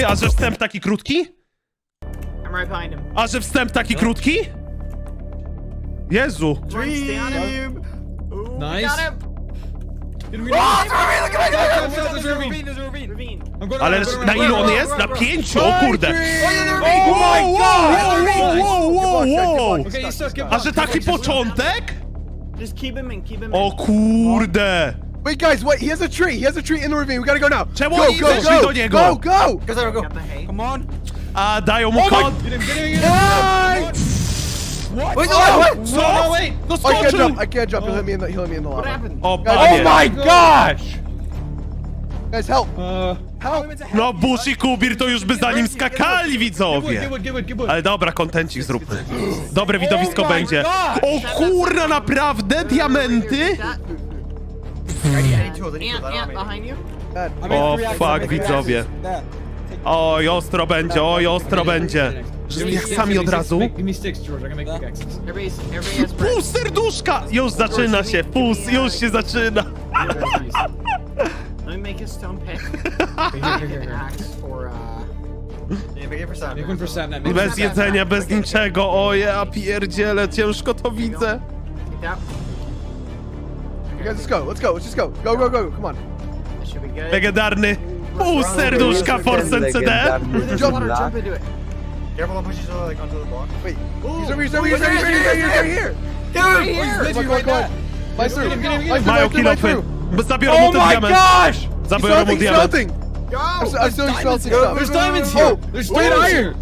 Ty, a że wstęp taki krótki? I'm right behind him. A że wstęp taki krótki? Jezu. Dream. Stay on him. Ooh, we Nice. Got him. Ravine. Ale na ilu on jest? Na pięciu? O kurde. Wow, wow, wow, wow, wow, wow. Okay, you stuck. Give A że taki początek? Just keep him in. Keep him O kurde. Wait, guys, wait. He has a tree. He has a tree in the ravine. We gotta go now. Czemu go, oni go, go, niego? go, go. Hay. Come on. A dają mu kon... Get him, get him, get him. What? Wait, no, what? Co? No, no, wait. No I can't skoczył! jump. I can't jump. He'll hit me in the. He'll hit me in the What lava. happened? O Oh panie. my gosh! Guys, help! Uh, Help! No Bush i Kubir to już by za nim skakali widzowie. Ale dobra, kontencik zróbmy. Dobre widowisko Oh będzie. O kurna, naprawdę? Diamenty? Ant, ant behind you. Dad, I made O, three axes, fuck, three widzowie. Oj, ostro będzie, oj, ostro będzie. Jak sami od razu? sticks, Give me sticks, George. I can make pickaxes. Everybody's, everybody has bread. Pół serduszka! Już zaczyna się, pół, już się zaczyna. Let me make a stone pick. Okay, here, here, here, here. Axe for uh. Make one for Sam. Make Bez jedzenia, bez niczego, o ja pierdzielę, ciężko to widzę. Take that. You guys, let's go. Let's go. Let's just go. Go, go, go. Come on. Legendarny pół serduszka Force CD. There's Jump. Jump into it. Careful, don't push each other like onto the block. Wait. He's over here. He's over here. He's over here. He's over here. He's. Dude, on, come on. Slice through. Mają kilofy. through. Zabiorą mu Oh ten my diament. gosh! He's Zabiorą mu. He's diament. I'm, still smelting. There's diamonds Oh, here. There's straight diamonds iron.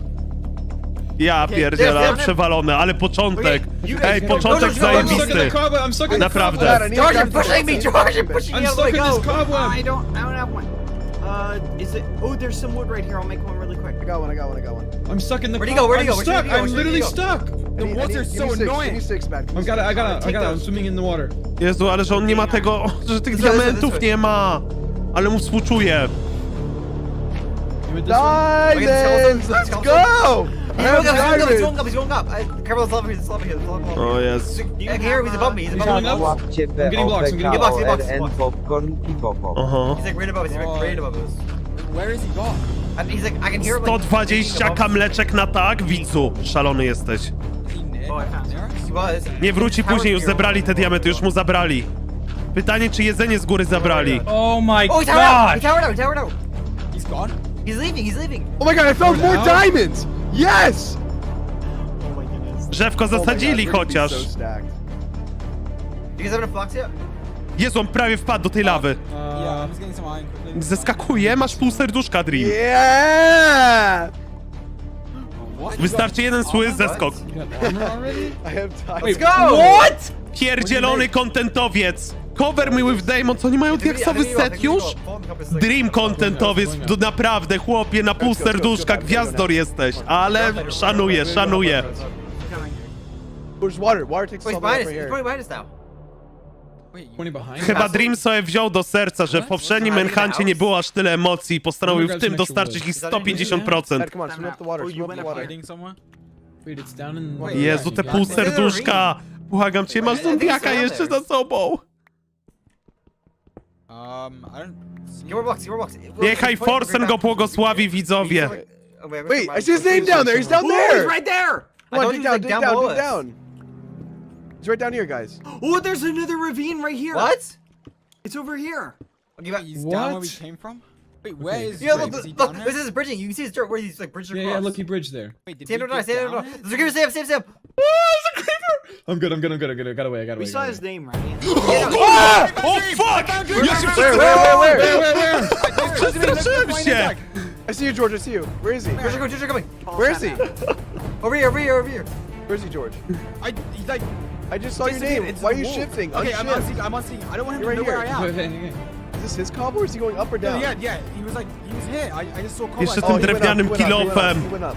Ja pierdzielę, przewalone, ale początek. Ej, początek I'm in the zajebisty. I'm the Naprawdę. I gun. pushing me, George, you're pushing me I'm the stuck in this cobweb. I don't, I don't have one. Uh, is it? Oh, there's some wood right here. I'll make one really quick. I got one. I got one. I got one. I'm stuck in the. Where'd he go? Where'd he I'm go? Where'd stuck. I'm literally stuck. I I woods are so annoying. me six, man. Give me I've got it. I got it. I Take got it. I'm swimming in the water. Jezu, ale że on nie ma tego, że tych diamentów nie ma. Ale mu współczuję. Went this way? Diamonds! Let's go! I He's going up, he's going up, he's going up. I, there's lava here, there's lava here, there's lava here. O you I can hear him, he's above me, he's He's above me. going up. Łapcie I'm getting blocks, I'm getting blocks. Get box, POLN popcorn i popop. Aha. He's like right above us, he's like right above us. Where is he gone? And he's like, I can hear him like... 120 kamleczek na tak, widzu. Szalony jesteś. He Nick? Oh, I found There? He was. Nie wróci później, już zebrali te diamenty, już mu zabrali. Pytanie, czy jedzenie z góry zabrali. Oh my Oh, he towered out, he gosh! towered out, he towered out. He's gone? He's leaving, he's leaving. Oh my god, I found more diamonds! Yes! Oh my goodness. Drzewko Oh zasadzili chociaż. you guys have enough blocks yet? Jezu, on prawie wpadł do tej lawy. Yeah, I'm Uh, just getting some iron quickly. Zeskakuje, masz pół serduszka, Dream. Yeah! What? Wystarczy jeden sły zeskok. you got armor already? I have diamonds. Wait, go! What? Pierdzielony kontentowiec. Cover me with Damon, co oni mają diaksowy set już? Dream contentowiec, to naprawdę chłopie, na pół serduszka, gwiazdor jesteś. Ale szanuję, szanuję. Coming. There's water. Water takes he's some behind right us, he's here. probably behind us now. Wait, you... Twenty behind. Chyba Dream sobie wziął do serca, że w poprzednim Enchancie nie było aż tyle emocji i postanowił w tym dostarczyć ich 150%. Dad, come on, swim up the water. Oh, Swim you up the went up water. Hiding somewhere? Wait, it's down in. Wait, Jezu, te pół serduszka. Błagam cię, masz zombiaka jeszcze za sobą. Um, I don't... Get more blocks, get more blocks. Niechaj Forsen go błogosławi, widzowie. Wait, I see his name down there. He's down there. he's right there. Come on, dig down, like, dig down down, dig down. He's right down here, guys. Oh, there's another ravine right here. What? It's over here. Okay, but- He's down where we came from? Wait, where is Yeah, look, Is look, look, this is bridging. You can see his dirt where he's like bridged Yeah, across. yeah, look, he bridged there. Wait, did Stand we on, get stand on. down There's a creeper, Sam, Sam, Sam. I'm good, I'm good, I'm good, I'm good. I got away, I got away. We saw his name, right? O oh, oh, oh, fuck! Ja się Where, where, where, where? Where, where, where? przestraszyłem się! I see you, George. I see you. Where is he? George, George, George, coming. Where is he? Over here, over here, over here. Where is he, George? I, he's like... I just saw your name. Why are you shifting? Okay, I'm on seeing, I'm on seeing. I don't want him to right know where I am. Is this his cob or is he going up or down? Yeah, yeah, he was like, he was here. I, I just saw Cobalt. Jeszcze Oh, tym drewnianym kilofem. he went up.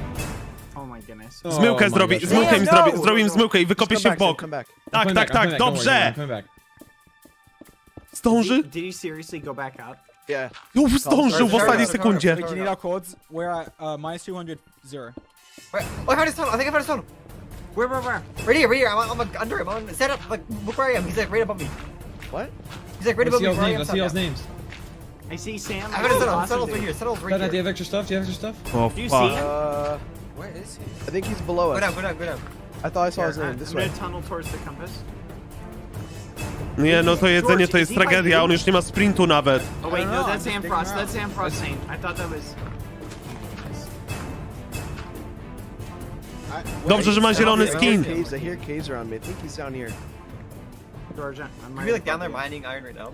Oh my goodness. Zmyłkę Oh my zrobi, zmyłkę im zrobi, zrobię im zmyłkę i wykopię Just się w bok. Tak, tak, tak, dobrze! Zdąży? Did he seriously go back up? Yeah. Już zdążył w ostatniej sekundzie. Wait, do you need our codes? We're at uh, minus 200, zero. Wait, oh, I found his tunnel. I think I found his tunnel. Where, where, where? Right here, right here. I'm, I'm like, under him. I'm set up. Like, look where I am. He's like right above me. What? He's like right Let's above see me. y'all's names, let's see y'all's names. I see Sam. I found a settle. Settle's right here. Settle's right Dad, do you here. have extra stuff? Do you have extra stuff? O, Do you fuck. see him? Uh, Where is he? I think he's below Go us. down, go down, go down. I thought I saw his name. I'm This gonna way. tunnel towards the compass. Nie, no to jedzenie to jest tragedia, on już nie ma sprintu nawet. Oh wait, no, I'm that's Sam Frost. That's Sam Frost saying. I thought that was. Dobrze, że ma zielony I hear skin. caves. I hear caves around me. I think he's down here. Georgia. I'm Are you like down there mining iron right now?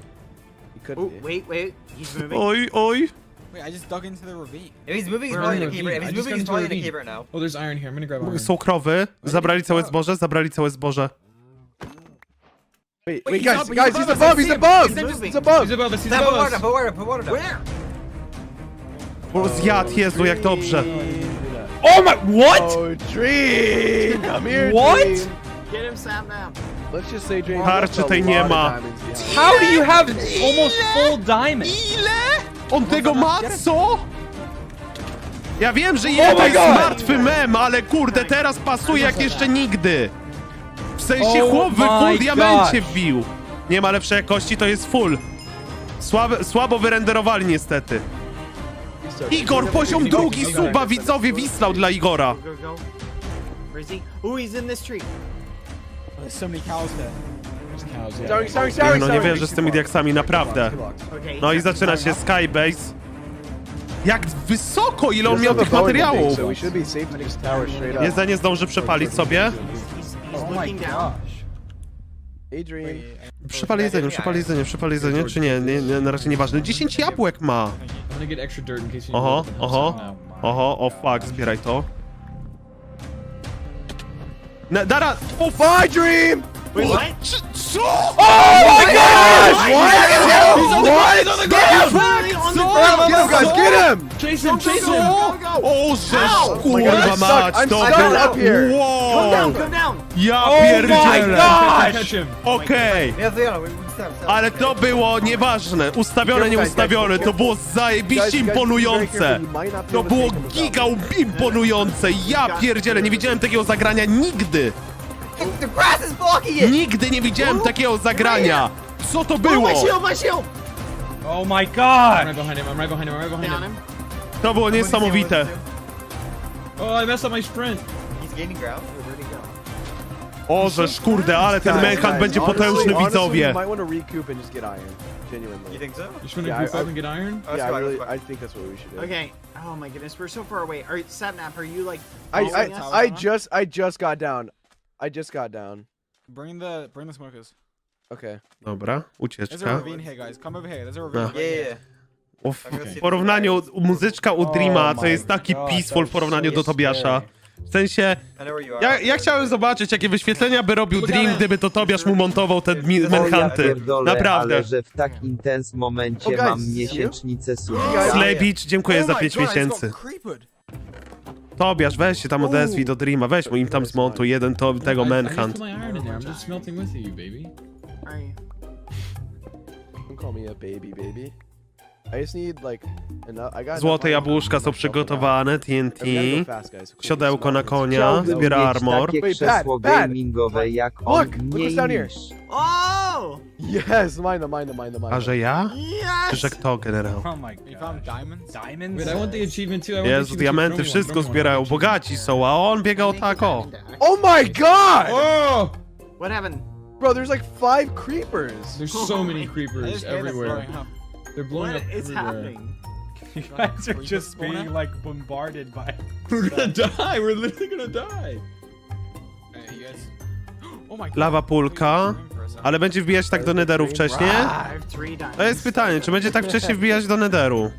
He could Oh be. wait, wait. He's moving. Oj, oj. Wait, I just dug into the ravine. If he's moving, he's probably in in a the cave. Right? If. I he's just moving, he's into probably in the a cave right now. Oh, there's iron here. I'm gonna grab iron. Są krowy. Zabrali całe zboże, zabrali całe zboże. Wait, Wait, he's guys, up- he's guys, above he's us, I above. see He's him. above. He's above. He's above us. He's above put water us. put water, put water down. Where? Zjadł, Jezu, jak dobrze. Oh my, what? Oh, Dream! Come here, What? Dream. Get him, Sam now. Let's just say Dream. Tarczy tej nie ma. diamonds. How do you have almost full diamond? Ile? On tego ma, co? Ja wiem, że jeden my jest God! martwy mem, ale kurde, teraz pasuje jak jeszcze nigdy. W sensie Oh chłop w my full diamencie gosh. wbił. Nie ma lepszej jakości, to jest full. Słabe, słabo wyrenderowali niestety. Igor, poziom drugi suba, widzowie, Wislał dla Igora. Go, go, go. Where is he? Oh, he's in this tree. There's so many cows there. There's cows. Yeah. Sorry, sorry, sorry, No nie sorry. wierzę z tymi diaksami, naprawdę. Okay. No i zaczyna się Skybase. Jak wysoko, ile on miał tych materiałów. So we should be safe to just tower straight up. Jedzenie zdąży przepalić sobie. Oh my gosh. Przypal jedzenie, przypal jedzenie, przypal jedzenie, czy nie? nie, nie na razie nieważne. 10 jabłek ma. I'm gonna get extra dirt in case you Oho, oho, oho, o fuck, zbieraj to. Na, dara... O fuck! Bye, Dream! Wait, what? Co? Oh my gosh! What? What? He's on the ground. Get him, guys, get him! Chase him, chase him! O, żeż Ow! kurwa I'm stuck, mać, I'm to stuck był... up here. Come down, Wow! come down. Ja Oh my pierdzielę! gosh! Catch ale to było nieważne, ustawione, nieustawione, to było zajebiście imponujące. To było giga imponujące, ja pierdzielę, nie widziałem takiego zagrania nigdy! The grass is blocking it! Nigdy nie widziałem takiego zagrania! Co to było? My. Oh my I'm god! right behind him, I'm right behind him, I'm right behind him. To było niesamowite. Oh, I messed up my sprint. He's gaining ground. O, żeż kurde, ale ten Manhunt będzie potężny, widzowie. You might want to recoup and just get iron. Genuinely. You think so? You just wanna Yeah, group I- up and get iron? Oh, let's Yeah, I go, really. I think that's what we should do. Okay. Oh my goodness, we're so far away. Are Sapnap, are you like? I, following us? I, I just, I just got down. I just got down. Bring the bring the smokers. Okay. Dobra, There's a ucieczka. ravine here, guys. Come over here. There's a ravine. No. Yeah, right yeah, here. O, w porównaniu, muzyczka u Dreama to jest taki peaceful w porównaniu do Tobiasza. W sensie, ja, ja chciałem zobaczyć, jakie wyświetlenia by robił Dream, gdyby to Tobiasz mu montował te mi- Manhunty. Pierdolę, Naprawdę. ale że w tak intens momencie Oh, guys, mam see you? miesięcznicę. Slejbicz, dziękuję Oh za my 5 God, it's got miesięcy. Tobiasz, weź się tam odezwij do Dreama, weź mu im tam zmontuj jeden to, tego I, I Manhunt. just put my iron in there. I'm just with you, baby. Don't call me a baby, baby. I just need like enough. I got. Złote enough jabłuszka są przygotowane. TNT. Siodełko na konia, Chciałbym zbiera mieć armor. takie Wait, krzesło bad, bad. gamingowe jak Look, on, look what's mniej down here. niż... Oh! Yes, mine, mine, mine, mine. A że ja? Czy Yes! że kto, generał? Oh my You god. found diamonds. Diamonds? Wait, I want the achievement too. I want the Jezu, achievement diamenty too. One, wszystko zbierają, one. bogaci są, a on biegał tak o. Oh my god! Oh! What happened? Bro, there's like five creepers. There's so many I creepers just everywhere. up. They're blowing What up is everywhere. happening? You guys are Bring just the spawner? being like bombarded by. We're gonna die. We're literally gonna die. Hey, you guys. Oh my god. Lawa pulka, ale będzie wbijać tak do nederu wcześniej? I have three diamonds. To jest pytanie, czy będzie tak wcześnie wbijać do nederu?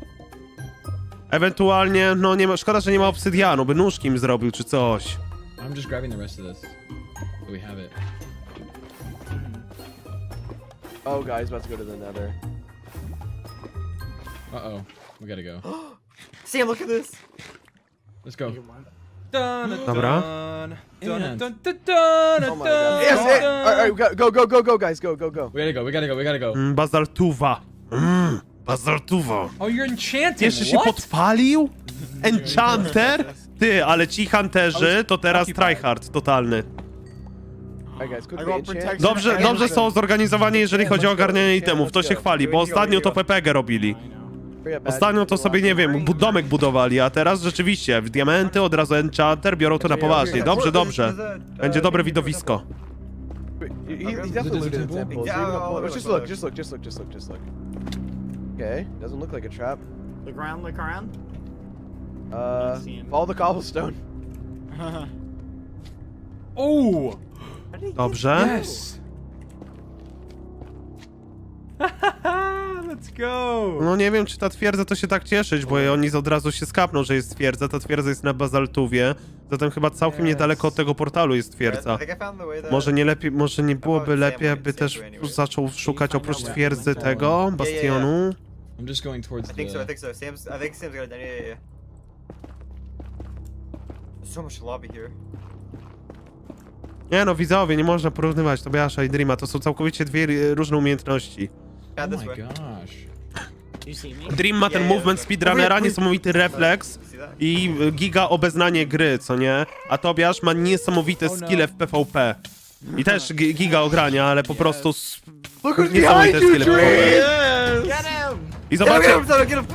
Ewentualnie, no nie ma, szkoda, że nie ma obsydianu, by nóżki im zrobił czy coś. I'm just grabbing the rest of this. So we have it. Oh, guys, about to go to the nether. Uh oh. We gotta go. Sam, look at this. Let's go. Dobra. And Oh my god. Yes, it. All right, all right, go, go, go, go, guys, go, go, go. we gotta go. We gotta go. We gotta go. Mm, bazaltuwa. Mm, bazaltuwa. Oh, you're enchanted. Jeszcze się what? podpalił? Enchanter? Ty, ale ci hunterzy to teraz tryhard totalny. All right, guys, quick I got enchant. protection. Dobrze, dobrze są zorganizowani, jeżeli chodzi o ogarnianie itemów, to się chwali, bo ostatnio to PPG robili. Ostatnio to sobie, nie wiem, bu- domek budowali, a teraz rzeczywiście w diamenty od razu enchanter biorą to na poważnie. Dobrze, dobrze. Będzie dobre widowisko. He, he, he definitely looted the temple. Yeah, so you I'll- know- I'll just look, just look, just look, just look, just look. Okay, doesn't look like a trap. Look around, look around. Uh, see him. follow the cobblestone. Dobrze. Yes! Let's go! No nie wiem, czy ta twierdza to się tak cieszyć, bo oni od razu się skapną, że jest twierdza. Ta twierdza jest na bazaltówie, zatem chyba całkiem niedaleko od tego portalu jest twierdza. Może nie lepiej, może nie byłoby lepiej, aby też zaczął szukać oprócz twierdzy tego, bastionu. I'm just going towards I think so, I the. think so. Sam's, I think Sam's got it done. Yeah, yeah, yeah. There's so much lobby here. Nie no, widzowie, nie można porównywać Tobiasza i Dreama, to są całkowicie dwie różne umiejętności. Oh this my way. gosh. You see me? Dream ma ten Yeah, yeah, movement yeah. speedrunnera, niesamowity refleks See that? i y, giga obeznanie gry, co nie? A Tobiasz ma niesamowite skille w PvP. I też gi- giga ogrania, ale po prostu s- Look who's niesamowite you, skille w PvP. Dream! Get him! I Get him, zobaczcie, get him, Sam, get him!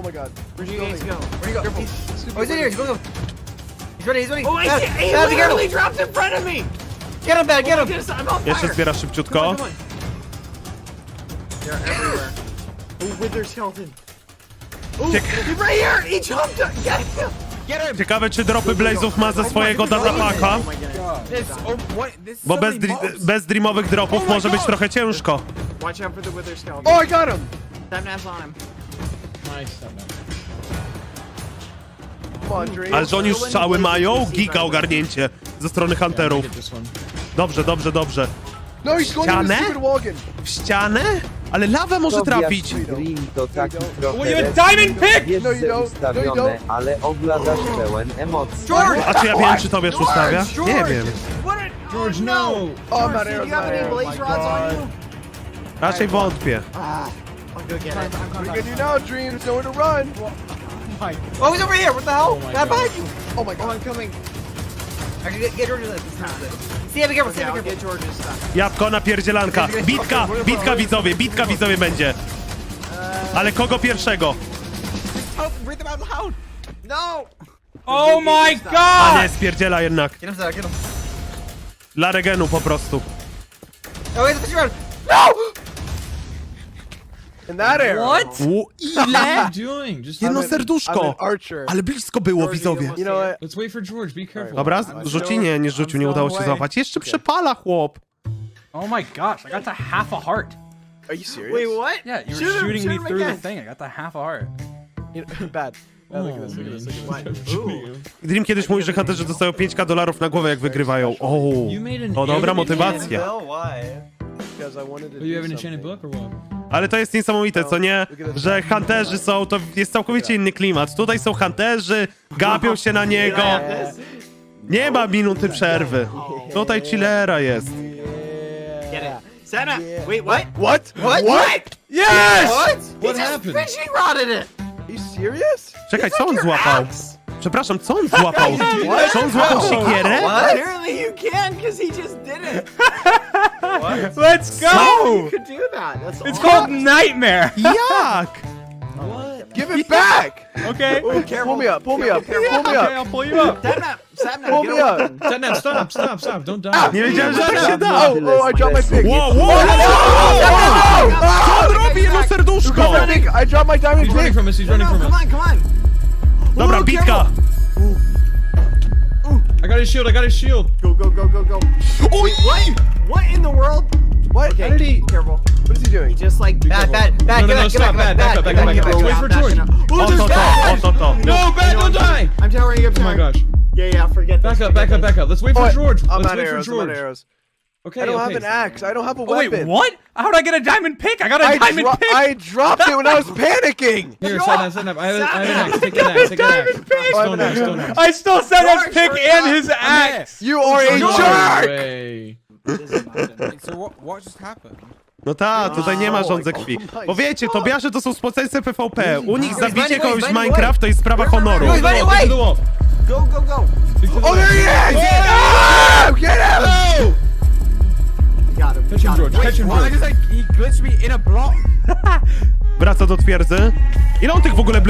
Oh my god. Where you guys go? Where you go? He's, oh, he's in here. He's going. He's running. He's running. Oh, I Bad, see! He bad, be careful. literally dropped in front of me! Get him, bad. Get him. Yes, I'm on jeszcze zbiera Come szybciutko. on, come on. They're everywhere. Oh, Wither skeleton. Oh, he's right here! He jumped! Get him! Get him! Ciekawe, czy dropy Blazów ma ze swojego datapaka, Oh my god. This, oh, what? This bo so bez, many dri- mobs. bez dreamowych dropów może być trochę ciężko. Watch out for the Wither skeleton. Oh, I got him! Snap on him. Nice. Stop now. Come on, Dream. Ale że oni już strzały mają, giga ogarnięcie ze strony hunterów. get this one. Dobrze, dobrze, dobrze. No, he's going into the Ścianę? stupid. W ścianę? Ale lawę może trafić. Dream to taki Oh, trochę have a diamond pick! Wiesz, No don't. No ustawione, don't. ale oglądasz pełen emocji. A czy ja wiem, czy ustawia? Nie wiem. What a, George, no! Oh, I'm George, do arrows, you I'm have any arrows. blaze rods on you? Raczej wątpię. I'll go get it. What are you gonna do now, Dream? There's nowhere to run. My Oh, he's over here. What the hell? Oh my God. behind you. Oh my Oh, god. I'm coming. Actually, get, get George's this. Careful. Careful. get George's stuff. Jabłko na pierdzielanka. Bitka, bitka widzowie, bitka widzowie będzie. Ale kogo pierwszego? Oh. No! Oh my A god! nie, spierdziela jednak. Dla regenu po prostu. Around. In that. What? U, What ile? are you doing? Just Jedno I'm an- I'm serduszko. an archer. Ale blisko było, widzowie. You know what? let's wait for George. Be careful. Dobra, rzuci? Nie, nie rzucił, nie udało się away. złapać. Jeszcze przepala, chłop. Oh my gosh, I got to half a heart. Are you serious? Wait, what? Yeah, you were Shoot him, shooting me shoot him through the again. thing. I got to half a heart. You know, bad. Bad, look at this, look at this, look at this. Ooh. Dream kiedyś mówi, że hunterzy dostają 5k dolarów na głowę, jak wygrywają. O, You made an to dobra motywacja. Bill, why? Because I wanted to Oh, you have do an enchanted something. book or what? Ale to jest niesamowite, co nie? Że hunterzy są, to jest całkowicie inny klimat. Tutaj są hunterzy, gapią się na niego. Nie ma minuty przerwy. Tutaj chillera jest. Santa! Wait, what? What? What? What? Yes! What? What Just happened? fishing rodded it! Are you serious? Czekaj, co on złapał? Przepraszam, co on złapał? Czy on złapał siekierę? Apparently you can, because he just did it. Let's go. You could do that. That's It's awesome. called Nightmare. Jak? Give it back! Okay. Ooh, careful. Pull me up, pull me up, Careful, pull me Okay, up. I'll pull you up. Sapnap, Sapnap, Pull get me a up. weapon. Satnam, stop, stop, stop. Don't die. Nie wiedziałem, że tak się da. Oh, oh, I dropped my pick. Wow, wow, wow, wow! Co on robi, jedno serduszko? Drop my pick. I dropped my diamond He's running pick. from us. He's No, running no, from come us. on, come on. Dobra, Ooh, bitka. careful. I got his shield. I got his shield. Go, go, go, go, go. Oh, wait, what? What in the world? What? Okay, How did he? careful. What is he doing? He Just like Bad, bad, bad. No, no, get no, back, get stop, back, bad, back up, back up, back up. Wait for George. Oh, O there's to to, o bad. to to. No, bad, don't die. I'm towering you up. Oh my towering. gosh. Yeah, yeah, forget Back this. up, back forget up, back this. up. Let's wait for Oh, I- George. I'm Let's out of wait for arrows. I'm out of George. Okay, I don't okay. have an axe. I don't have a Oh, wait, weapon. what? How'd I get a diamond pick? I got a I, diamond dro- pick. I dropped it when I was panicking. Here, Satnam. I have, a- I have an axe. Take an axe. Take an axe. Diamond pick. Stone axe, stone axe. I stole George, pick and up. his axe. You are a No jerk. way. So what? What just happened? No ta, tutaj nie ma rządze krwi. Bo wiecie, Tobiasze to są spoceńce PvP. U nich zabicie kogoś w Minecraft to jest sprawa honoru. Go to. Go to. Go, to Oh, wall. there he is! Ah, get him! Got him. Catch him, George. Catch him, Why George. does like he glitched me in a block? Wraca do twierdzy. Ile on tych w ogóle